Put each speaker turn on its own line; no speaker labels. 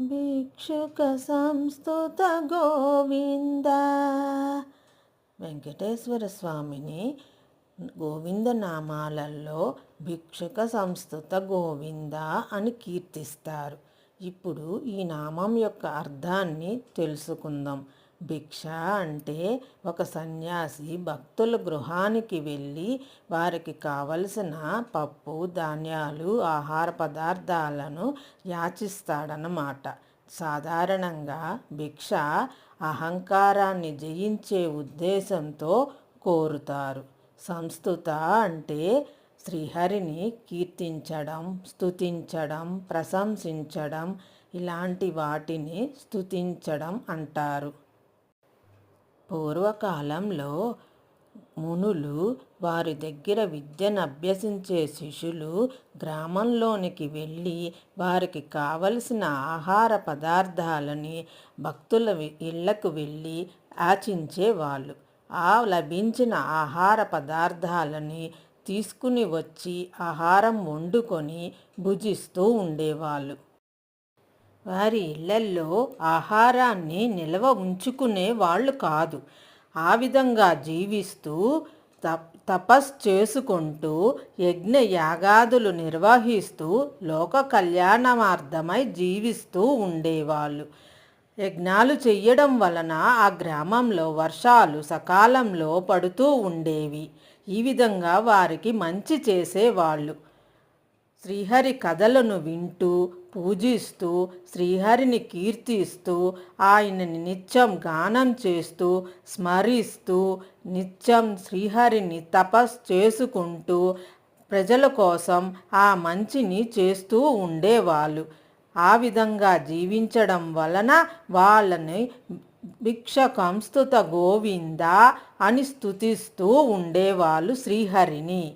భిక్షుక సంస్థుత గోవింద. వెంకటేశ్వర స్వామిని గోవింద నామాలల్లో భిక్షుక సంస్థుత గోవింద అని కీర్తిస్తారు. ఇప్పుడు ఈ నామం యొక్క అర్థాన్ని తెలుసుకుందాం. భిక్ష అంటే ఒక సన్యాసి భక్తుల గృహానికి వెళ్ళి వారికి కావలసిన పప్పు ధాన్యాలు ఆహార పదార్థాలను యాచిస్తాడనమాట సాధారణంగా భిక్ష అహంకారాన్ని జయించే ఉద్దేశంతో కోరుతారు. సంస్థుత అంటే శ్రీహరిని కీర్తించడం స్తుతించడం ప్రశంసించడం ఇలాంటి వాటిని స్తుతించడం అంటారు. పూర్వకాలంలో మునులు వారి దగ్గర విద్యను అభ్యసించే శిష్యులు గ్రామంలోనికి వెళ్ళి వారికి కావలసిన ఆహార పదార్థాలని భక్తుల ఇళ్ళకు వెళ్ళి ఆచించేవాళ్ళు. ఆ లభించిన ఆహార పదార్థాలని తీసుకుని వచ్చి ఆహారం వండుకొని భుజిస్తూ ఉండేవాళ్ళు. వారి ఇళ్ళల్లో ఆహారాన్ని నిల్వ ఉంచుకునే వాళ్ళు కాదు. ఆ విధంగా జీవిస్తూ తపస్ చేసుకుంటూ యజ్ఞ యాగాదులు నిర్వహిస్తూ లోక కళ్యాణమార్థమై జీవిస్తూ ఉండేవాళ్ళు. యజ్ఞాలు చెయ్యడం వలన ఆ గ్రామంలో వర్షాలు సకాలంలో పడుతూ ఉండేవి. ఈ విధంగా వారికి మంచి చేసేవాళ్ళు. శ్రీహరి కథలను వింటూ పూజిస్తూ శ్రీహరిని కీర్తిస్తూ ఆయనని నిత్యం గానం చేస్తూ స్మరిస్తూ నిత్యం శ్రీహరిని తపస్ చేసుకుంటూ ప్రజల కోసం ఆ మంచిని చేస్తూ ఉండేవాళ్ళు. ఆ విధంగా జీవించడం వలన వాళ్ళని భిక్ష కంస్తుత గోవింద అని స్థుతిస్తూ ఉండేవాళ్ళు శ్రీహరిని.